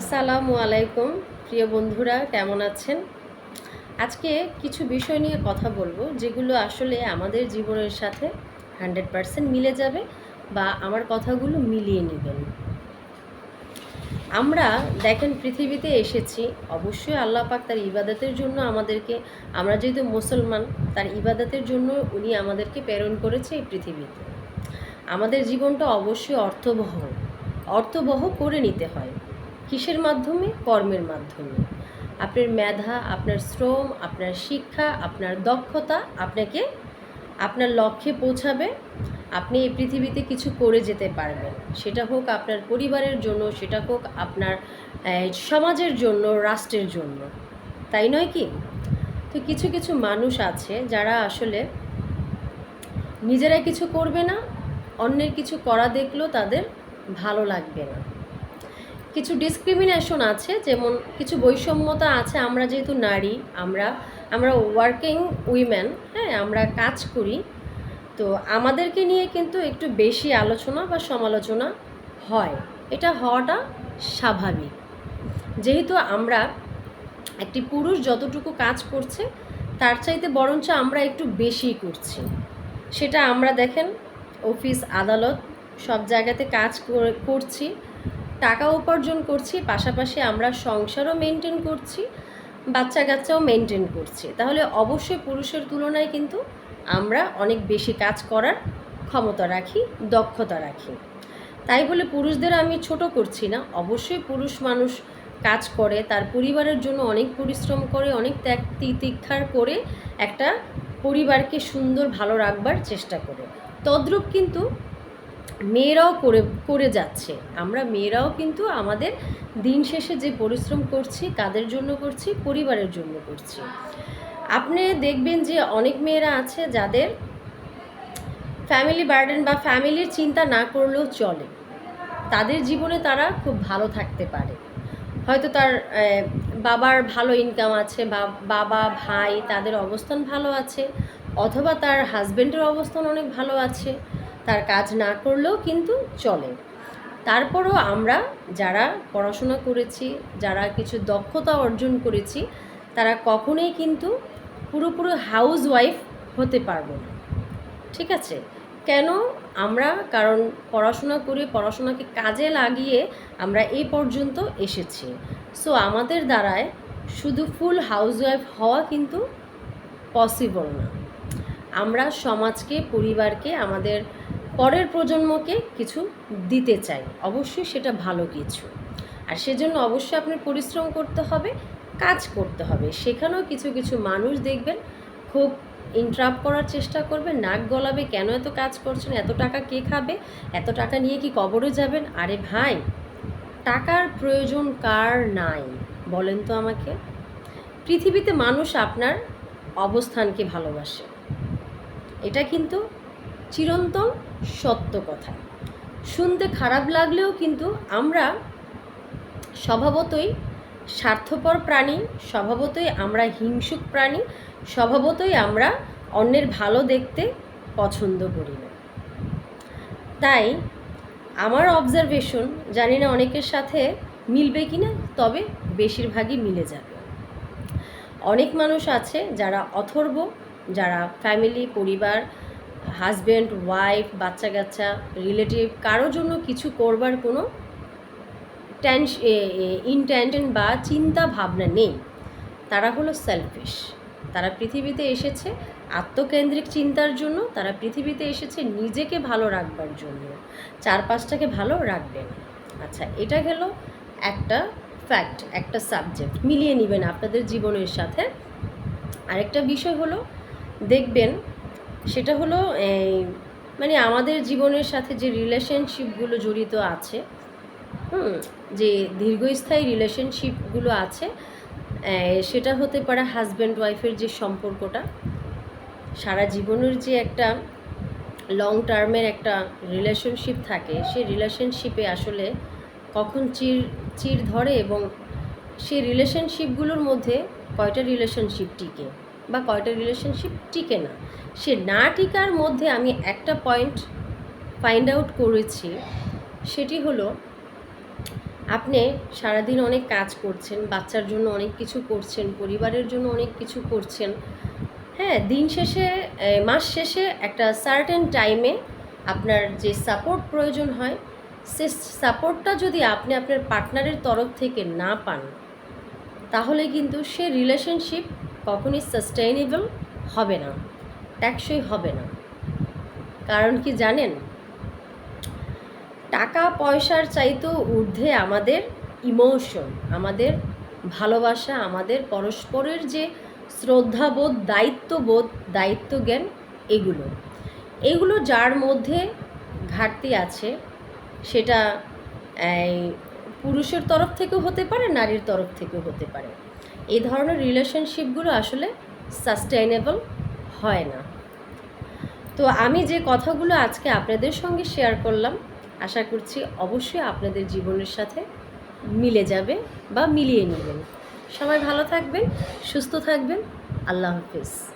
আসসালামু আলাইকুম, প্রিয় বন্ধুরা, কেমন আছেন? আজকে কিছু বিষয় নিয়ে কথা বলব, যেগুলো আসলে আমাদের জীবনের সাথে হান্ড্রেড পারসেন্ট মিলে যাবে বা আমার কথাগুলো মিলিয়ে নেবেন। আমরা দেখেন, পৃথিবীতে এসেছি, অবশ্যই আল্লাহ পাক তার ইবাদতের জন্য আমাদেরকে, আমরা যেহেতু মুসলমান, তার ইবাদতের জন্য উনি আমাদেরকে প্রেরণ করেছে এই পৃথিবীতে। আমাদের জীবনটা অবশ্যই অর্থবহ অর্থবহ করে নিতে হয়। কিসের মাধ্যমে? কর্মের মাধ্যমে। আপনার মেধা, আপনার শ্রম, আপনার শিক্ষা, আপনার দক্ষতা আপনাকে, আপনার লক্ষ্যে পৌঁছাবে। আপনি এই পৃথিবীতে কিছু করে যেতে পারবেন। সেটা হোক আপনার পরিবারের জন্য, সেটা হোক আপনার সমাজের জন্য, রাষ্ট্রের জন্য। তাই নয় কি? তো কিছু কিছু মানুষ আছে যারা আসলে নিজেরা কিছু করবে না, অন্যের কিছু করা দেখলেও তাদের ভালো লাগবে না। কিছু ডিসক্রিমিনেশন আছে, যেমন কিছু বৈষম্যতা আছে, আমরা যেহেতু নারী, আমরা আমরা ওয়ার্কিং উইমেন হ্যাঁ আমরা কাজ করি। তো আমাদেরকে নিয়ে কিন্তু একটু বেশি আলোচনা বা সমালোচনা হয়। এটা হওয়াটা স্বাভাবিক। যেহেতু আমরা একটি পুরুষ যতটুকু কাজ করছে, তার চাইতে বরঞ্চ আমরা একটু বেশি করছি। সেটা আমরা দেখেন অফিস আদালত, সব জায়গাতে কাজ করে- করছি। টাকা উপার্জন করছি, পাশাপাশি আমরা সংসারও মেনটেন করছি বাচ্চা কাচ্চাও মেনটেন করছি। তাহলে অবশ্যই পুরুষের তুলনায় কিন্তু আমরা অনেক বেশি কাজ করার ক্ষমতা রাখি, দক্ষতা রাখি। তাই বলে পুরুষদের আমি ছোট করছি না। অবশ্যই পুরুষ মানুষ কাজ করে, তার পরিবারের জন্য অনেক পরিশ্রম করে, অনেক ত্যাগ তিতিক্ষার করে একটা পরিবারকে সুন্দর ভালো রাখবার চেষ্টা করে। তদ্রূপ কিন্তু মেয়েরাও করে করে যাচ্ছে। আমরা মেয়েরাও কিন্তু আমাদের দিন শেষে যে পরিশ্রম করছি, কাদের জন্য করছি, পরিবারের জন্য করছি। আপনি দেখবেন যে অনেক মেয়েরা আছে যাদের ফ্যামিলি বার্ডেন বা ফ্যামিলির চিন্তা না করলেও চলে। তাদের জীবনে তারা খুব ভালো থাকতে পারে। হয়তো তার বাবার ভালো ইনকাম আছে, বা বাবা, ভাই, তাদের অবস্থান ভালো আছে, অথবা তার হাজবেন্ডের অবস্থান অনেক ভালো আছে। তার কাজ না করলেও কিন্তু চলে। তারপরও আমরা যারা পড়াশোনা করেছি, যারা কিছু দক্ষতা অর্জন করেছি, তারা কখনোই কিন্তু পুরোপুরি হাউস ওয়াইফ হতে পারব না। ঠিক আছে? কেন আমরা, কারণ পড়াশোনা করে পড়াশোনাকে কাজে লাগিয়ে আমরা এই পর্যন্ত এসেছি। সো আমাদের দ্বারায় শুধু ফুল হাউসওয়াইফ হওয়া কিন্তু পসিবল না। আমরা সমাজকে, পরিবারকে, আমাদের পরের প্রজন্মকে কিছু দিতে চাই। অবশ্যই সেটা ভালো কিছু। আর সেজন্য অবশ্যই আপনার পরিশ্রম করতে হবে, কাজ করতে হবে। সেখানেও কিছু কিছু মানুষ দেখবেন খুব ইন্টারাপ্ট করার চেষ্টা করবে, নাক গলাবে, কেন এত কাজ করছেন, এত টাকা কে খাবে, এত টাকা নিয়ে কি কবরে যাবেন? আরে ভাই, টাকার প্রয়োজন কার নাই, বলেন তো আমাকে। পৃথিবীতে মানুষ আপনার অবস্থানকে ভালোবাসে। এটা কিন্তু চিরন্তন সত্য কথা। শুনতে খারাপ লাগলেও কিন্তু আমরা স্বভাবতই স্বার্থপর প্রাণী, স্বভাবতই আমরা হিংসুক প্রাণী, স্বভাবতই আমরা অন্যের ভালো দেখতে পছন্দ করি না। তাই আমার অবজারভেশন জানি না অনেকের সাথে মিলবে কি না, তবে বেশিরভাগই মিলে যাবে। অনেক মানুষ আছে যারা অথর্ব, যারা ফ্যামিলি পরিবার হাজব্যান্ড ওয়াইফ বাচ্চা কাচ্চা রিলেটিভ কারোর জন্য কিছু করবার কোনো টেনশ ইনটেনশন বা চিন্তা ভাবনা নেই। তারা হলো সেলফিশ তারা পৃথিবীতে এসেছে আত্মকেন্দ্রিক চিন্তার জন্য, তারা পৃথিবীতে এসেছে নিজেকে ভালো রাখবার জন্য। চারপাশটাকে ভালো রাখবেন। আচ্ছা এটা গেল একটা ফ্যাক্ট একটা সাবজেক্ট মিলিয়ে নেবেন আপনাদের জীবনের সাথে। আরেকটা বিষয় হলো, দেখবেন সেটা হলো এই, মানে আমাদের জীবনের সাথে যে রিলেশনশিপগুলো জড়িত আছে হুম যে দীর্ঘস্থায়ী রিলেশনশিপগুলো আছে সেটা হতে পারে হাজব্যান্ড ওয়াইফের যে সম্পর্কটা সারা জীবনের যে একটা লং টার্মের একটা রিলেশনশিপ থাকে সেই রিলেশনশিপে আসলে কখন চির চির ধরে এবং সেই রিলেশনশিপগুলোর মধ্যে কয়টা রিলেশনশিপ টিকে? বা কয়টা রিলেশনশিপ টিকে না। সে না টিকার মধ্যে আমি একটা পয়েন্ট ফাইন্ড আউট করেছি, সেটি হলো আপনি সারাদিন অনেক কাজ করছেন, বাচ্চার জন্য অনেক কিছু করছেন, পরিবারের জন্য অনেক কিছু করছেন। হ্যাঁ দিন শেষে মাস শেষে একটা সার্টেন টাইমে আপনার যে সাপোর্ট প্রয়োজন হয়, সে সাপোর্টটা যদি আপনি আপনার পার্টনারের তরফ থেকে না পান, তাহলে কিন্তু সে রিলেশনশিপ কখনই সাস্টেইনেবল হবে না টেকসই হবে না। কারণ কি জানেন? টাকা পয়সার চাইতেও ঊর্ধ্বে আমাদের ইমোশন আমাদের ভালোবাসা, আমাদের পরস্পরের যে শ্রদ্ধাবোধ, দায়িত্ববোধ, দায়িত্বজ্ঞান, এগুলো। এগুলো যার মধ্যে ঘাটতি আছে, সেটা পুরুষের তরফ থেকেও হতে পারে, নারীর তরফ থেকেও হতে পারে। এই ধরনের রিলেশনশিপগুলো আসলে সাস্টেইনেবল হয় না। তো আমি যে কথাগুলো আজকে আপনাদের সঙ্গে শেয়ার করলাম, আশা করছি অবশ্যই আপনাদের জীবনের সাথে মিলে যাবে বা মিলিয়ে নেবেন। সবাই ভালো থাকবেন, সুস্থ থাকবেন, আল্লাহ হাফিজ।